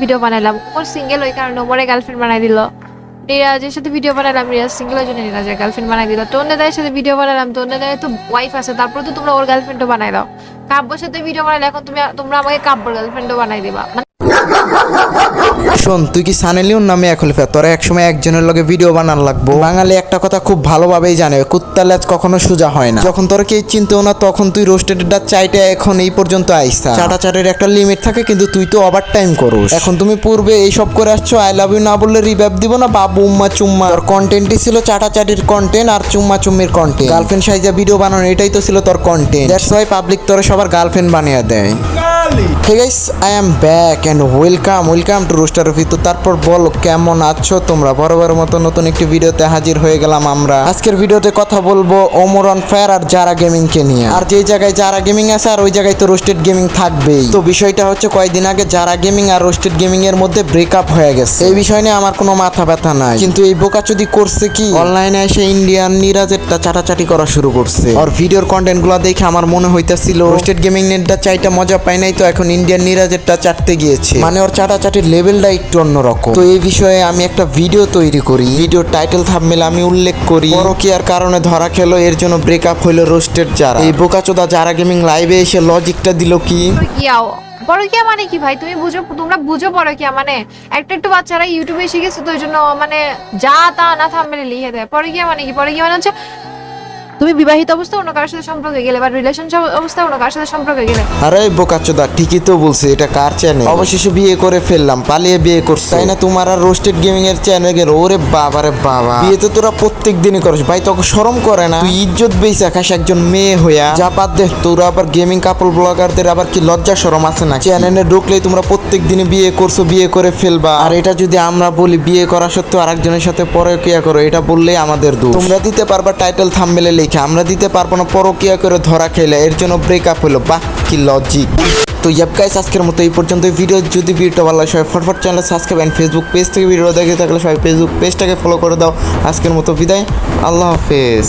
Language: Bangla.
ভিডিও বানাইলাম। ওর সিঙ্গেল ওই কারণে ওমরে গার্লফ্রেন্ড বানাই দিল। রিয়াজের সাথে ভিডিও বানালাম রিয়াজ সিঙ্গেলের জন্য রিয়াজের গার্লফ্রেন্ড বানাই দিল। তন্নেদায়ের সাথে ভিডিও বানালাম তন্নেদায়ের তো ওয়াইফ আছে তারপর তো তোমরা ওর গার্লফ্রেন্ডও বানাই দাও। কাব্যর সাথে ভিডিও বানালে এখন তুমি, তোমরা আমাকে কাব্যর গার্লফ্রেন্ডও বানাই দিবা। মানে শোন, তুই কি সানেলিউন নামে এক খলিফা তোরা একসময় একজনের লগে ভিডিও বানান লাগবো। বাঙালি একটা কথা খুব ভালোভাবেই জানে, কুত্তা লেজ কখনো সোজা হয় না। যখন তোর কেউ চিনতেও না, তখন তুই রোস্টেড চাইটা এখন এই পর্যন্ত আইসা। চাটাচাটের একটা লিমিট থাকে, কিন্তু তুই তো ওভার টাইম করোস। এখন তুমি পূর্বে এইসব করে আসছো আই লাভ ইউ না বললে রিভাইভ দিব না, বাবু, উম্মা, চুম্মা। তোর কন্টেন্টই ছিল চাটা চাটাচাটির কন্টেন্ট আর চুম্মা চুম্মির কন্টেন্ট গার্লফ্রেন্ড সাইজা ভিডিও বানানো, এটাই তো ছিল তোর কন্টেন্ট দ্যাটস ওয়াই পাবলিক তোর সবার গার্লফ্রেন্ড বানিয়ে দেয়। Hey guys I am back and welcome welcome to অফি তো তারপর বলো, কেমন আছো তোমরা? বরাবর মতো নতুন একটি ভিডিওতে হাজির হয়ে গেলাম আমরা। আজকের ভিডিওতে কথা বলব ওমর অন ফায়ার আর নিয়ে। আর জায়গায় গেমিং আছে, আর ওই জায়গায় তো রোস্টেড গেমিং থাকবেই। তো বিষয়টা হচ্ছে কয়েকদিন আগে যারা গেমিং আর রোস্টেড গেমিং এর মধ্যে ব্রেকআপ হয়ে গেছে। এই বিষয় নিয়ে আমার কোনো মাথা ব্যথা নাই। কিন্তু এই বোকাচুদি করছে কি? অনলাইনে এসে ইন্ডিয়ান নিরাজেরটা চাটাচাটি করা শুরু করছে। আর ভিডিওর কন্টেন্টগুলো দেখে আমার মনে হইতাছিল রোস্টেড গেমিং নেটটা চাইটা মজা পাই নাই তো এখন ইন্ডিয়ান নিরাজেরটা চাটতে গিয়েছে। মানে ওর চাটাচাটির লেভেলটা একটু অন্যরকম। তো এই বিষয়ে আমি একটা ভিডিও তৈরি করি। ভিডিওর টাইটেল থাম্বনেল আমি উল্লেখ করি। পরকিয়ার কারণে ধরা খেলো, এর জন্য ব্রেকআপ হইল রোস্টেড যারা। এই বোকাচোদা যারা গেমিং লাইভে এসে লজিকটা দিল কি? পরকিয়া মানে কি ভাই? তুমি বুঝো, তোমরা বুঝো পরকিয়া মানে একটা একটু বাচ্চারা ইউটিউবে শিখেছে, তো ওই জন্য মানে যা তা না থামলে লিখে দেয়। পরকিয়া মানে কি? পরকিয়া মানে হচ্ছে তুমি বিবাহিত অবস্থা অন্য কারোর সাথে সম্পর্কে গেলে বা রিলেশনশিপ অবস্থা অন্য কারোর সাথে সম্পর্কে গেলে? আরে বোকাচোদা ঠিকই তো এটা কার চ্যানেল অবশেষে বিয়ে করে ফেললাম, পালিয়ে বিয়ে তাই না তোমার আর রোস্টেড গেমিং এর চ্যানেল গেল? ওরে বাবা বিয়ে তো তোরা করিস, ভাই তোকে শরম করে না? তুই ইজ্জত একজন মেয়ে হইয়া। যা বাদ দে, তোরা আবার গেমিং কাপল ব্লগারদের আবার কি লজ্জা শরম আছে না চ্যানেলে ঢুকলেই তোমরা প্রত্যেক দিনই বিয়ে করছ, বিয়ে করে ফেলবা। আর এটা যদি আমরা বলি, বিয়ে করা সত্ত্বেও আরেকজনের সাথে পরকিয়া করো, এটা বললেই আমাদের দোষ। তোমরা দিতে পারবা টাইটেল থাম্বনেলে লেখা আমরা দিতে পারব না, পরকিয়া করে ধরা খেলে। এর জন্য ব্রেকআপ হলো। বাহ, কি লজিক তো ইয়াপ আজকের মতো এই পর্যন্ত ভিডিও যদি ভিডিওটা ভালো লাগে, সবাই ফটফট channel subscribe and Facebook page থেকে ভিডিও দেখে থাকলে সবাই ফেসবুক পেজটাকে ফলো করে দাও। আজকের মতো বিদায়। আল্লাহ হাফেজ।